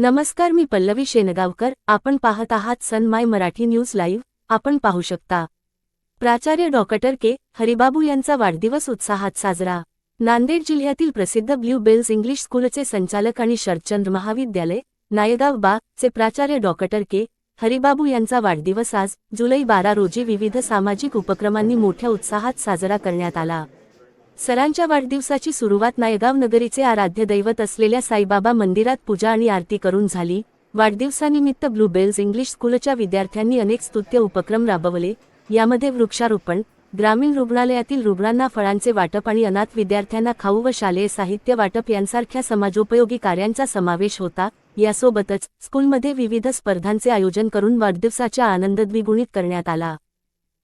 नमस्कार मी पल्लवी शेनगावकर आपण पाहत आहात Sun my Marathi news live आपण पाहू शकता. प्राचार्य डॉक्टर के. हरिबाबू यांचा वाढदिवस उत्साहात साजरा. नांदेड जिल्ह्यातील प्रसिद्ध ब्ल्यू बेल्स इंग्लिश स्कूलचे संचालक आणि शरदचंद्र महाविद्यालय नायगाव बा चे प्राचार्य डॉक्टर के. हरिबाबू यांचा वाढदिवस आज जुलै बारा रोजी विविध सामाजिक उपक्रमांनी मोठ्या उत्साहात साजरा करण्यात आला. सरांच्या वाढदिवसाची सुरुवात नायगाव नगरीचे आराध्य दैवत असलेल्या साईबाबा मंदिरात पूजा आणि आरती करून झाली. वाढदिवसानिमित्त ब्लू बेल्स इंग्लिश स्कूलच्या विद्यार्थ्यांनी अनेक स्तुत्य उपक्रम राबवले. यामध्ये वृक्षारोपण ग्रामीण रुग्णालयातील रुग्णांना फळांचे वाटप आणि अनाथ विद्यार्थ्यांना खाऊ व शालेय साहित्य वाटप यांसारख्या समाजोपयोगी कार्यांचा समावेश होता. यासोबतच स्कूलमध्ये विविध स्पर्धांचे आयोजन करून वाढदिवसाचा आनंद द्विगुणित करण्यात आला.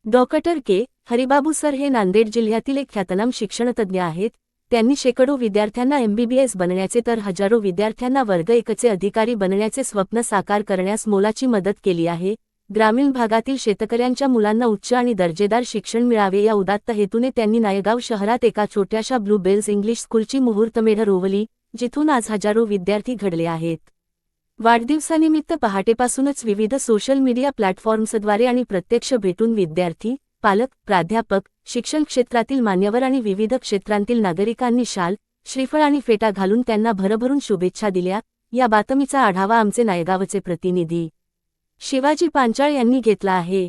डॉक्टर के. हरिबाबू सर हे नांदेड जिल्ह्यातील एक ख्यातनाम शिक्षणतज्ज्ञ आहेत. त्यांनी शेकडो विद्यार्थ्यांना एमबीबीएस बनण्याचे तर हजारो विद्यार्थ्यांना वर्ग एकचे अधिकारी बनण्याचे स्वप्न साकार करण्यास मोलाची मदत केली आहे. ग्रामीण भागातील शेतकऱ्यांच्या मुलांना उच्च आणि दर्जेदार शिक्षण मिळावे या उदात्त हेतूने त्यांनी नायगाव शहरात एका छोट्याशा ब्लू बेल्स इंग्लिश स्कूलची मुहूर्तमेढ रोवली जिथून आज हजारो विद्यार्थी घडले आहेत. वाढदिवसानिमित्त पहाटेपासूनच विविध सोशल मीडिया प्लॅटफॉर्म्सद्वारे आणि प्रत्यक्ष भेटून विद्यार्थी पालक प्राध्यापक शिक्षण क्षेत्रातील मान्यवर आणि विविध क्षेत्रांतील नागरिकांनी शाल श्रीफळ आणि फेटा घालून त्यांना भरभरून शुभेच्छा दिल्या. या बातमीचा आढावा आमचे नायगावचे प्रतिनिधी शिवाजी पांचाळ यांनी घेतला आहे.